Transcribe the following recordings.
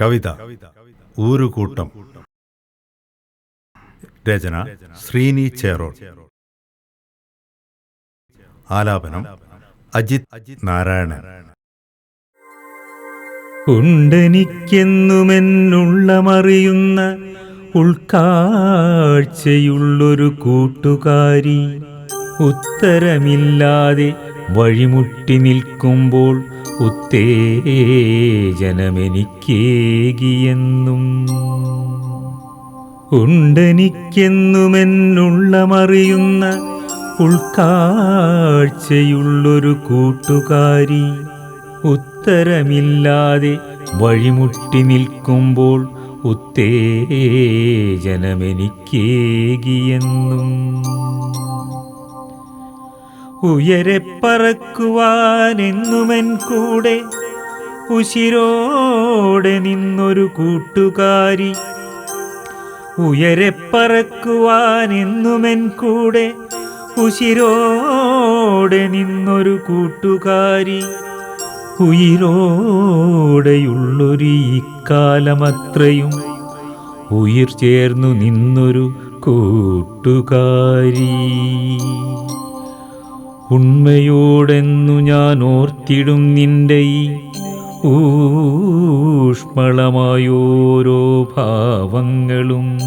കവിത ഊരുകൂട്ടം. രചന ശ്രീനി ചേറോൾ. ആലാപനം അജിത് അജിത് നാരായണൻ. ഉണ്ടെനിക്കെന്നുമെന്നുള്ളമറിയുന്ന ഉൾക്കാഴ്ചയുള്ളൊരു കൂട്ടുകാരി ഉത്തരമില്ലാതെ വഴിമുട്ടി നിൽക്കുമ്പോൾ ഉത്തേജനമെനിക്കേകിയെന്നും ഉണ്ടെനിക്കെന്നുമെന്നുള്ളമറിയുന്ന ഉൾക്കാഴ്ചയുള്ളൊരു കൂട്ടുകാരി ഉത്തരമില്ലാതെ വഴിമുട്ടി നിൽക്കുമ്പോൾ ഉത്തേജനമെനിക്കേകിയെന്നും ഉയരെ പറക്കുവാനെന്നുമെൻ കൂടെ. ഉശിരോടെ നിന്നൊരു കൂട്ടുകാരി. ഉയരെ പറക്കുവാനെന്നുമെൻ കൂടെ. ഉശിരോടെ നിന്നൊരു കൂട്ടുകാരി. ഉയിരോടെയുള്ളൊരു ഇക്കാലമത്രയും. ഉയിർ ചേർന്നു നിന്നൊരു കൂട്ടുകാരി. ഉണ്മയോടെന്നു ഞാൻ ഓർത്തിടും നിന്റെ ഈ ഊഷ്മളമായോരോ ഭാവങ്ങളും.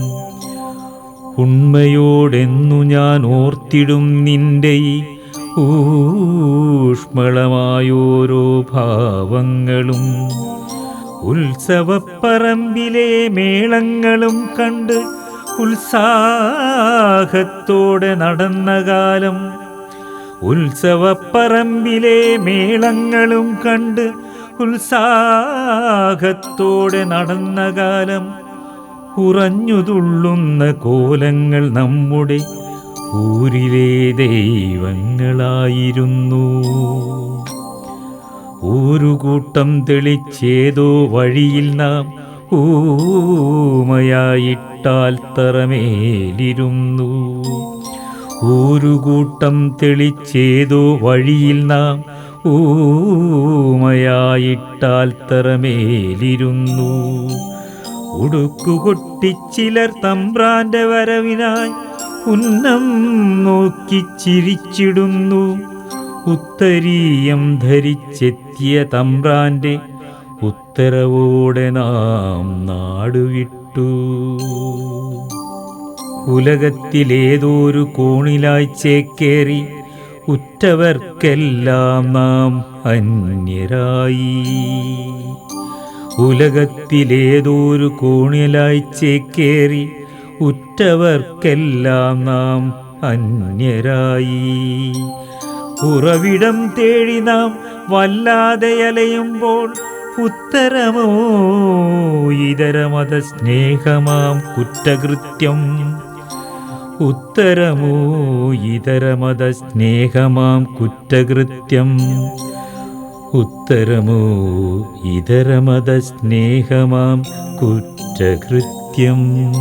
ഉണ്മയോടെന്നു ഞാൻ ഓർത്തിടും നിന്റെ ഈ ഊഷ്മളമായോരോ ഭാവങ്ങളും. ഉത്സവപ്പറമ്പിലെ മേളങ്ങളും കണ്ട് ഉത്സാഹത്തോടെ നടന്ന കാലം ഉത്സവപ്പറമ്പിലെ മേളങ്ങളും കണ്ട് ഉത്സാഹത്തോടെ നടന്ന കാലം ഉറഞ്ഞുതുള്ളുന്ന കോലങ്ങൾ നമ്മുടെ ഊരിലെ ദൈവങ്ങളായിരുന്നു. ഊരുകൂട്ടം തെളിച്ചേതോ വഴിയിൽ നാം ഊമയായിട്ടാൽ തറമേലിരുന്നു. ഊരുകൂട്ടം തെളിച്ചേതോ വഴിയിൽ നാം ഊമയായിട്ടാൽ തറമേലിരുന്നു. ഉടുക്കുകൊട്ടിച്ചിലർ തമ്പ്രാന്റെ വരവിനായി ഉന്നം നോക്കി ചിരിച്ചിടുന്നു. ഉത്തരീയം ധരിച്ചെത്തിയ തമ്പ്രാന്റെ ഉത്തരവോടെ നാം നാടുവിട്ടു. ഉലകത്തിലേതൊരു കോണിലായി ചേക്കേറി ഉറ്റവർക്കെല്ലാം നാം അന്യരായി. ഉലകത്തിലേതോരു കോണിലായി ചേക്കേറി ഉറ്റവർക്കെല്ലാം നാം അന്യരായി. ഉറവിടം തേടി നാം വല്ലാതെ അലയുമ്പോൾ ഉത്തരമോ? ഇതരമത സ്നേഹമാം കുറ്റകൃത്യം. ഉത്തരമോ ഇതരമത സ്നേഹമാം കുറ്റകൃത്യം? ഉത്തരമോ ഇതരമത സ്നേഹമാം കുറ്റകൃത്യം?